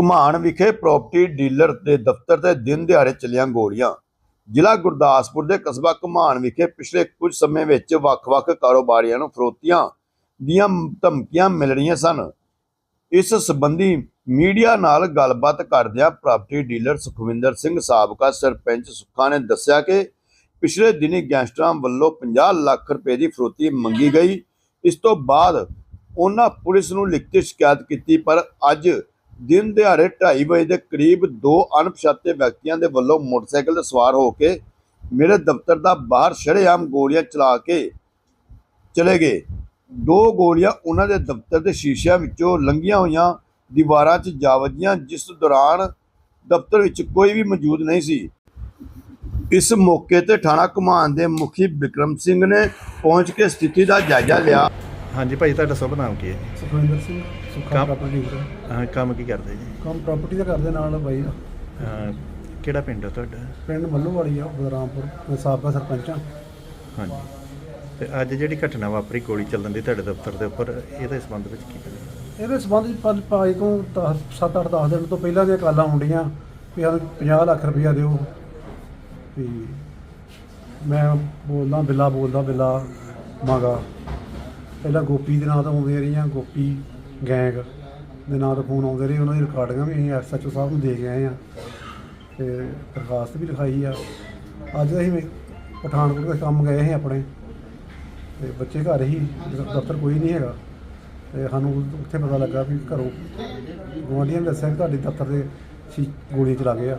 ਘੁਮਾਣ ਵਿਖੇ property dealer ਦੇ ਦਫ਼ਤਰ ਤੇ ਦਿਨ ਦਿਹਾੜੇ ਚੱਲੀਆਂ ਗੋਲੀਆਂ। ਜ਼ਿਲ੍ਹਾ ਗੁਰਦਾਸਪੁਰ ਦੇ ਕਸਬਾ ਘੁਮਾਣ ਵਿਖੇ ਪਿਛਲੇ ਕੁਝ ਸਮੇਂ ਵਿੱਚ ਵੱਖ-ਵੱਖ ਕਾਰੋਬਾਰੀਆਂ ਨੂੰ ਫਰੋਤੀਆਂ ਦੀਆਂ ਧਮਕੀਆਂ ਮਿਲ ਰਹੀਆਂ ਸਨ। ਇਸ ਸੰਬੰਧੀ ਮੀਡੀਆ ਨਾਲ ਗੱਲਬਾਤ ਕਰਦਿਆਂ ਪ੍ਰਾਪਰਟੀ ਡੀਲਰ ਸੁਖਵਿੰਦਰ ਸਿੰਘ ਸਾਬਕਾ ਸਰਪੰਚ ਸੁੱਖਾ ਨੇ ਦੱਸਿਆ ਕਿ ਪਿਛਲੇ ਦਿਨੀ ਗੈਂਗਸਟਰਾਂ ਵੱਲੋਂ 50 ਲੱਖ ਰੁਪਏ ਦੀ ਫਰੋਤੀ ਮੰਗੀ ਗਈ। ਇਸ ਤੋਂ ਬਾਅਦ ਉਹਨਾਂ ਪੁਲਿਸ ਨੂੰ ਲਿਖਤੀ ਸ਼ਿਕਾਇਤ ਕੀਤੀ, ਪਰ ਅੱਜ ਦਿਨ ਦਿਹਾੜੇ 2:30 ਵਜੇ ਦੇ ਕਰੀਬ ਦੋ ਅਣਪਛਾਤੇ ਵਿਅਕਤੀਆਂ ਦੇ ਵੱਲੋਂ ਮੋਟਰਸਾਈਕਲ ਤੇ ਸਵਾਰ ਹੋ ਕੇ ਮੇਰੇ ਦਫ਼ਤਰ ਦਾ ਬਾਹਰ ਸ਼ਰੇਆਮ ਗੋਲੀਆਂ ਚਲਾ ਕੇ ਚਲੇ ਗਏ। ਦੋ ਗੋਲੀਆਂ ਉਹਨਾਂ ਦੇ ਦਫ਼ਤਰ ਦੇ ਸ਼ੀਸ਼ਿਆਂ ਵਿੱਚੋਂ ਲੰਘੀਆਂ ਹੋਈਆਂ ਦੀਵਾਰਾਂ 'ਚ ਜਾ ਵੱਜੀਆਂ, ਜਿਸ ਦੌਰਾਨ ਦਫ਼ਤਰ ਵਿੱਚ ਕੋਈ ਵੀ ਮੌਜੂਦ ਨਹੀਂ ਸੀ। ਇਸ ਮੌਕੇ ਤੇ ਥਾਣਾ ਘੁਮਾਣ ਦੇ ਮੁਖੀ ਵਿਕਰਮ ਸਿੰਘ ਨੇ ਪਹੁੰਚ ਕੇ ਸਥਿਤੀ ਦਾ ਜਾਇਜ਼ਾ ਲਿਆ। ਹਾਂਜੀ ਭਾਈ ਤੁਹਾਡਾ ਸ਼ੁਭ ਨਾਮ ਕੀ ਹੈ ਸੁਖਵਿੰਦਰ ਸਿੰਘ ਸੁੱਖਾ ਕੰਮ- ਪ੍ਰਾਪਰਟੀ ਡੀਲਰ ਹਾਂ ਕੰਮ ਕੀ ਕਰਦੇ ਜੀ? ਕੰਮ ਪ੍ਰਾਪਰਟੀ ਦਾ ਕਰਦੇ ਨਾਲ ਬਾਈ ਹਾਂ, ਕਿਹੜਾ ਪਿੰਡ ਹੈ ਤੁਹਾਡਾ? ਪਿੰਡ ਮੱਲੂ ਵਾਲੀ ਆ ਬਦਰਾਮਪੁਰ ਮੈਂ ਸਾਬਕਾ ਸਰਪੰਚ ਆ। ਹਾਂਜੀ। ਤੇ ਅੱਜ ਜਿਹੜੀ ਘਟਨਾ ਵਾਪਰੀ ਗੋਲੀ ਚੱਲਣ ਦੀ ਤੁਹਾਡੇ ਦਫ਼ਤਰ ਦੇ ਉੱਪਰ ਇਹਦੇ ਸੰਬੰਧ ਵਿੱਚ ਕੀ ਕਰੀਏ ਇਹਦੇ ਸੰਬੰਧ ਵਿੱਚ ਪੰਜ ਪਾਈ ਤੋਂ 7-8 10 ਦਿਨ ਤੋਂ ਪਹਿਲਾਂ ਦੀਆਂ ਕਾਲਾਂ ਆਉਂਦੀਆਂ ਵੀ ਸਾਨੂੰ 50 ਲੱਖ ਰੁਪਇਆ ਦਿਓ। ਵੀ ਮੈਂ ਬੋਲਦਾ ਬਿੱਲਾ ਬੋਲਦਾ ਬਿੱਲਾ ਮੰਗਾ। ਪਹਿਲਾਂ ਗੋਪੀ ਦੇ ਨਾਂ ਤੋਂ ਆਉਂਦੀਆਂ ਰਹੀਆਂ, ਗੋਪੀ, ਗੈਂਗ ਦੇ ਨਾਂ ਤੋਂ ਫੋਨ ਆਉਂਦੇ ਰਹੇ, ਉਹਨਾਂ ਦੀ ਰਿਕਾਰਡਿੰਗਾਂ ਵੀ ਅਸੀਂ ਐਸਐਚਓ ਸਾਹਿਬ ਨੂੰ ਦੇ ਕੇ ਆਏ ਆ ਤੇ ਦਰਖਾਸਤ ਵੀ ਲਿਖਾਈ ਆ। ਅੱਜ ਅਸੀਂ ਪਠਾਨਕੋਟ ਦੇ ਕੰਮ ਗਏ ਸੀ ਆਪਣੇ ਤੇ ਬੱਚੇ ਘਰ ਹੀ, ਦਫ਼ਤਰ ਕੋਈ ਨਹੀਂ ਹੈਗਾ ਤੇ ਸਾਨੂੰ ਉੱਥੇ ਪਤਾ ਲੱਗਾ ਵੀ ਘਰੋਂ ਗੁਆਂਢੀਆਂ ਨੇ ਦੱਸਿਆ ਕਿ ਤੁਹਾਡੇ ਦਫ਼ਤਰ ਦੇ ਗੋਲੀਆਂ ਚਲਾ ਗਏ ਆ।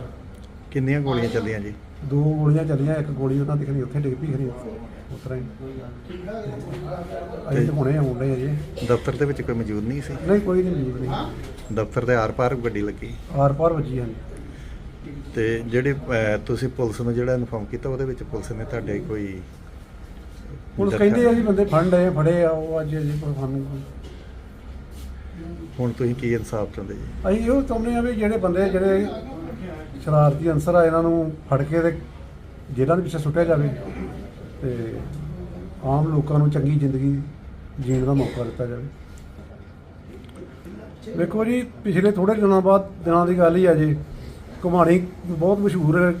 ਕਿੰਨੀਆਂ ਗੋਲੀਆਂ ਚੱਲੀਆਂ ਜੀ? ਦੋ ਗੋਲੀਆਂ ਚੱਲੀਆਂ ਇੱਕ ਗੋਲੀ ਉਹਨਾਂ ਦੀ ਖਣੀ ਉੱਥੇ ਡਿੱਗ ਪਈ ਖਣੀ ਉਸ ਤਰ੍ਹਾਂ ਹੀ। ਤਾਂ ਹੁਣੇ ਆਉਂਦੇ ਆ ਜੀ। ਦਫ਼ਤਰ ਦੇ ਵਿੱਚ ਕੋਈ ਮੌਜੂਦ ਨਹੀਂ ਸੀ? ਨਹੀਂ ਕੋਈ ਨਹੀਂ ਮੌਜੂਦ ਨਹੀਂ। ਦਫ਼ਤਰ ਦੇ ਆਰ-ਪਾਰ ਗੱਡੀ ਲੱਗੀ? ਆਰ ਪਾਰ ਵੱਜੀ ਹਨ ਤੇ ਜਿਹੜੇ ਅਹ, ਤੁਸੀਂ ਪੁਲਿਸ ਨੂੰ ਜਿਹੜਾ ਇਨਫੋਰਮ ਕੀਤਾ ਉਹਦੇ ਵਿੱਚ ਪੁਲਿਸ ਨੇ ਤੁਹਾਡੇ ਕੋਈ ਪੁਲਿਸ ਦਰਖਾਸਤ- ਕਹਿੰਦੇ ਆ ਜੀ ਬੰਦੇ ਫੰਡ ਆਏ ਫੜੇ ਆ ਉਹ ਅੱਜ ਜੀ ਕੋਈ ਫੰਡ ਹੁਣ ਤੁਸੀਂ ਕੀ ਇਨਸਾਫ ਚਾਹੁੰਦੇ ਜੀ? ਅਸੀਂ ਇਹੋ ਚਾਹੁੰਦੇ ਆ ਵੀ ਜਿਹੜੇ ਬੰਦੇ ਜਿਹੜੇ ਸ਼ਰਾਰਤੀ ਅਨਸਰ ਆ, ਇਹਨਾਂ ਨੂੰ ਫੜ ਕੇ ਤੇ ਜੇਲ੍ਹਾਂ ਦੇ ਪਿੱਛੇ ਸੁੱਟਿਆ ਜਾਵੇ ਤੇ ਆਮ ਲੋਕਾਂ ਨੂੰ ਚੰਗੀ ਜ਼ਿੰਦਗੀ ਜੀਣ ਦਾ ਮੌਕਾ ਦਿੱਤਾ ਜਾਵੇ। ਵੇਖੋ ਜੀ, ਪਿਛਲੇ ਥੋੜੇ ਦਿਨਾਂ ਬਾਅਦ ਦਿਨਾਂ ਦੀ ਗੱਲ ਹੀ ਆ ਜੀ। ਘੁਮਾਣੀ ਬਹੁਤ ਮਸ਼ਹੂਰ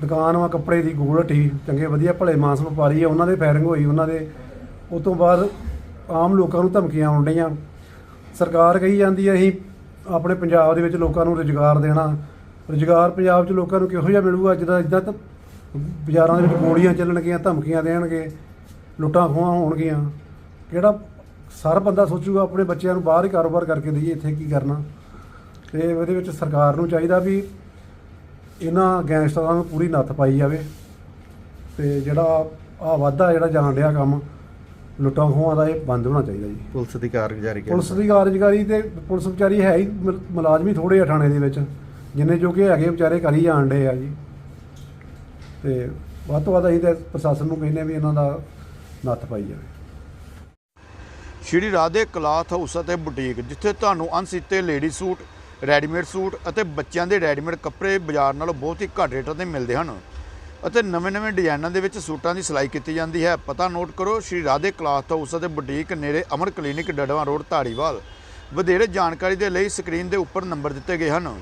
ਦੁਕਾਨ ਵਾ, ਕੱਪੜੇ ਦੀ ਗੋਲ ਹੱਟੀ, ਚੰਗੇ ਵਧੀਆ ਭਲੇ ਮਾਸ ਵਪਾਰੀ ਆ, ਉਹਨਾਂ ਦੇ ਫਾਇਰਿੰਗ ਹੋਈ, ਉਹਨਾਂ ਦੇ। ਉਸ ਤੋਂ ਬਾਅਦ ਆਮ ਲੋਕਾਂ ਨੂੰ ਧਮਕੀਆਂ ਆਉਣ ਡਈਆਂ। ਸਰਕਾਰ ਕਹੀ ਜਾਂਦੀ ਹੈ ਅਸੀਂ ਆਪਣੇ ਪੰਜਾਬ ਦੇ ਵਿੱਚ ਲੋਕਾਂ ਨੂੰ ਰੁਜ਼ਗਾਰ ਦੇਣਾ ਰੁਜ਼ਗਾਰ ਪੰਜਾਬ 'ਚ ਲੋਕਾਂ ਨੂੰ ਕਿਹੋ ਜਿਹਾ ਮਿਲੂਗਾ? ਜਿੱਦਾਂ ਇਦਾਂ ਤਾਂ ਬਾਜ਼ਾਰਾਂ ਦੇ ਵਿੱਚ ਗੋਲੀਆਂ ਚੱਲਣਗੀਆਂ ਧਮਕੀਆਂ ਦੇਣਗੇ ਲੁੱਟਾਂ ਖੋਹਾਂ ਹੋਣਗੀਆਂ। ਕਿਹੜਾ ਸਾਰ ਬੰਦਾ ਸੋਚੂਗਾ ਆਪਣੇ ਬੱਚਿਆਂ ਨੂੰ ਬਾਹਰ ਹੀ ਕਾਰੋਬਾਰ ਕਰਕੇ ਦਈਏ ਇੱਥੇ ਕੀ ਕਰਨਾ? ਤੇ ਉਹਦੇ ਵਿੱਚ ਸਰਕਾਰ ਨੂੰ ਚਾਹੀਦਾ ਵੀ ਇਹਨਾਂ ਗੈਂਗਸਟਰਾਂ ਨੂੰ ਪੂਰੀ ਨੱਥ ਪਾਈ ਜਾਵੇ ਤੇ ਜਿਹੜਾ ਆ ਵਾਧਾ ਜਿਹੜਾ ਜਾਣ ਡਿਆ ਕੰਮ ਲੁੱਟਾਂ ਖੋਹਾਂ ਦਾ ਇਹ ਬੰਦ ਹੋਣਾ ਚਾਹੀਦਾ ਜੀ। ਪੁਲਿਸ ਦੀ ਕਾਰਗੁਜ਼ਾਰੀ ਪੁਲਿਸ ਦੀ ਕਾਰਜਕਾਰੀ ਤੇ ਪੁਲਿਸ ਵਿਚਾਰੀ ਹੈ ਹੀ ਮੁਲ- ਮੁਲਾਜ਼ਮ ਹੀ ਥੋੜੇ ਆ ਥਾਣੇ ਦੇ ਵਿੱਚ। ਜਿੰਨੇ ਜੋ ਕਿ ਹੈਗੇ ਵਿਚਾਰੇ ਕਰੀ ਜਾਣ ਡੇ ਆ ਜੀ। ਤੇ ਵੱਧ ਤੋਂ ਵੱਧ ਅਸੀਂ ਤੇ ਪ੍ਰਸ਼ਾਸਨ ਨੂੰ ਕਹਿੰਦੇ ਵੀ ਇਹਨਾਂ ਦਾ ਨੱਥ ਪਾਈ ਜਾਵੇ। ਸ਼੍ਰੀ ਰਾਧੇ ਕਲਾਥ ਹਾਊਸ ਅਤੇ ਬੁਟੀਕ, ਜਿੱਥੇ ਤੁਹਾਨੂੰ ਅਣਸੀਤੇ ਲੇਡੀ ਸੂਟ, ਰੈਡੀਮੇਡ ਸੂਟ ਅਤੇ ਬੱਚਿਆਂ ਦੇ ਰੈਡੀਮੇਡ ਕੱਪੜੇ ਬਾਜ਼ਾਰ ਨਾਲੋਂ ਬਹੁਤ ਹੀ ਘੱਟ ਰੇਟਾਂ ਤੇ ਮਿਲਦੇ ਹਨ ਅਤੇ ਨਵੇਂ-ਨਵੇਂ ਡਿਜ਼ਾਈਨਾਂ ਦੇ ਵਿੱਚ ਸੂਟਾਂ ਦੀ ਸਿਲਾਈ ਕੀਤੀ ਜਾਂਦੀ ਹੈ। ਪਤਾ ਨੋਟ ਕਰੋ, ਸ਼੍ਰੀ ਰਾਧੇ ਕਲਾਥ ਹਾਊਸ ਅਤੇ ਬੁਟੀਕ ਨੇੜੇ ਅਮਰ ਕਲੀਨਿਕ ਡੜਵਾ ਰੋਡ ਧਾਰੀਵਾਲ। ਵਧੇਰੇ ਜਾਣਕਾਰੀ ਦੇ ਲਈ ਸਕਰੀਨ ਦੇ ਉੱਪਰ ਨੰਬਰ ਦਿੱਤੇ ਗਏ ਹਨ।